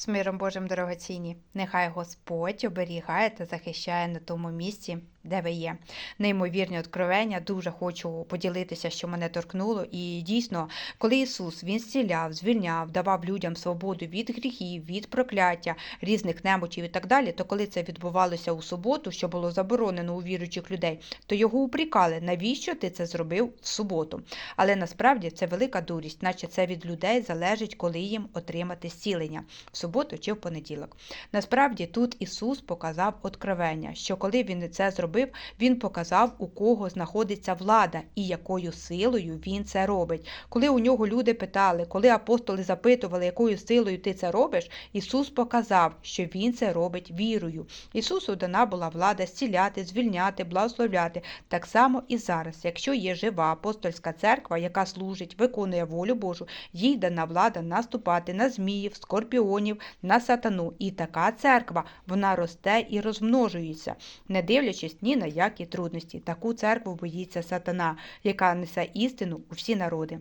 З миром Божим дорогоцінні, нехай Господь оберігає та захищає на тому місці, де ви є. Неймовірні откровення. Дуже хочу поділитися, що мене торкнуло. І дійсно, коли Ісус Він зціляв, звільняв, давав людям свободу від гріхів, від прокляття, різних немочів і так далі, то коли це відбувалося у суботу, що було заборонено у віруючих людей, то його упрікали, навіщо ти це зробив в суботу. Але насправді це велика дурість, наче це від людей залежить, коли їм отримати зцілення в суботу чи в понеділок. Насправді тут Ісус показав откровення, що коли він це зробив, він показав, у кого знаходиться влада і якою силою він це робить. Коли у нього люди питали, коли апостоли запитували, якою силою ти це робиш, Ісус показав, що Він це робить вірою. Ісусу дана була влада зціляти, звільняти, благословляти. Так само і зараз, якщо є жива апостольська церква, яка служить, виконує волю Божу, їй дана влада наступати на зміїв, скорпіонів, на сатану. І така церква вона росте і розмножується, не дивлячись ні на які трудності. Таку церкву боїться сатана, яка несе істину у всі народи.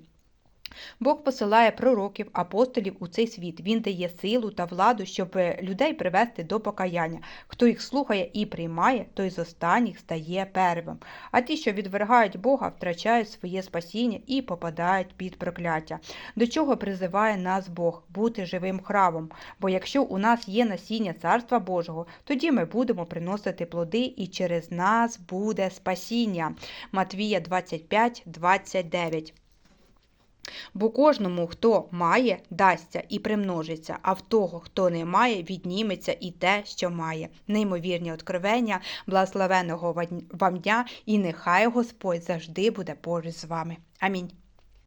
Бог посилає пророків, апостолів у цей світ. Він дає силу та владу, щоб людей привести до покаяння. Хто їх слухає і приймає, той з останніх стає первим. А ті, що відвергають Бога, втрачають своє спасіння і попадають під прокляття. До чого призиває нас Бог бути живим храмом? Бо якщо у нас є насіння Царства Божого, тоді ми будемо приносити плоди, і через нас буде спасіння. Матвія 25, 29. Бо кожному, хто має, дасться і примножиться, а в того, хто не має, відніметься і те, що має. Неймовірні откровення, благословеного вам дня, і нехай Господь завжди буде поруч з вами. Амінь.